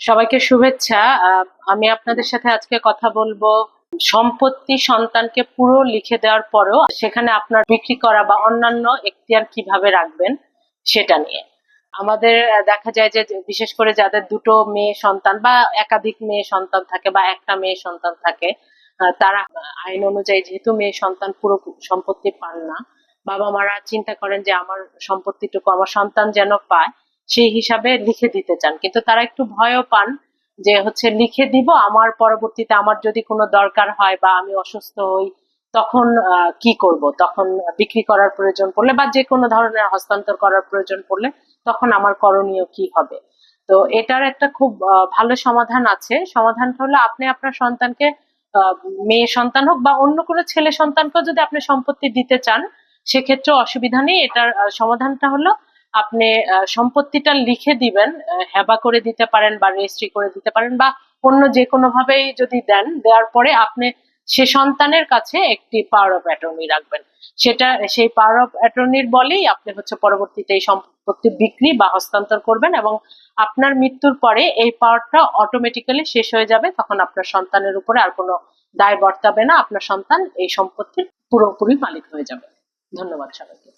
সবাইকে শুভেচ্ছা। আমি আপনাদের সাথে আজকে কথা বলব সম্পত্তি সন্তানকে পুরো লিখে দেওয়ার পরেও সেখানে আপনার বিক্রি করা বা অন্যান্য এখতিয়ার কীভাবে রাখবেন সেটা নিয়ে। আমাদের দেখা যায় যে বিশেষ করে যাদের দুটো মেয়ে সন্তান বা একাধিক মেয়ে সন্তান থাকে বা একটা মেয়ে সন্তান থাকে তারা আইন অনুযায়ী যেহেতু মেয়ে সন্তান পুরো সম্পত্তি পান না বাবা মারা চিন্তা করেন যে আমার সম্পত্তিটুকু আমার সন্তান যেন পায় সেই হিসাবে লিখে দিতে চান। কিন্তু তারা একটু ভয়ও পান যে হচ্ছে লিখে দিব, আমার পরবর্তীতে আমার যদি কোনো দরকার হয় বা আমি অসুস্থ হই, তখন কি করব? তখন বিক্রি করার প্রয়োজন পড়লে বা যে কোনো ধরনের হস্তান্তর করার প্রয়োজন পড়লে তখন আমার করণীয় কি হবে? তো এটার একটা খুব ভালো সমাধান আছে। সমাধানটা হলো আপনি আপনার সন্তানকে মেয়ে সন্তান হোক বা অন্য কোনো ছেলে সন্তানকেও যদি আপনি সম্পত্তি দিতে চান সেক্ষেত্রে অসুবিধা নেই। এটার সমাধানটা হলো আপনি সম্পত্তিটা লিখে দিবেন হেবা করে দিতে পারেন বা রেজিস্ট্রি করে দিতে পারেন বা অন্য যে কোনো ভাবেই যদি দেন, দেওয়ার পরে আপনি সে সন্তানের কাছে একটি পাওয়ার অফ অ্যাটর্নি রাখবেন। সেটা, সেই পাওয়ার অফ অ্যাটর্নির বলেই আপনি হচ্ছে পরবর্তীতে এই সম্পত্তি বিক্রি বা হস্তান্তর করবেন এবং আপনার মৃত্যুর পরে এই পাওয়ারটা অটোমেটিক্যালি শেষ হয়ে যাবে, তখন আপনার সন্তানের উপরে আর কোনো দায় বর্তাবে না, আপনার সন্তান এই সম্পত্তির পুরোপুরি মালিক হয়ে যাবে। ধন্যবাদ সবাইকে।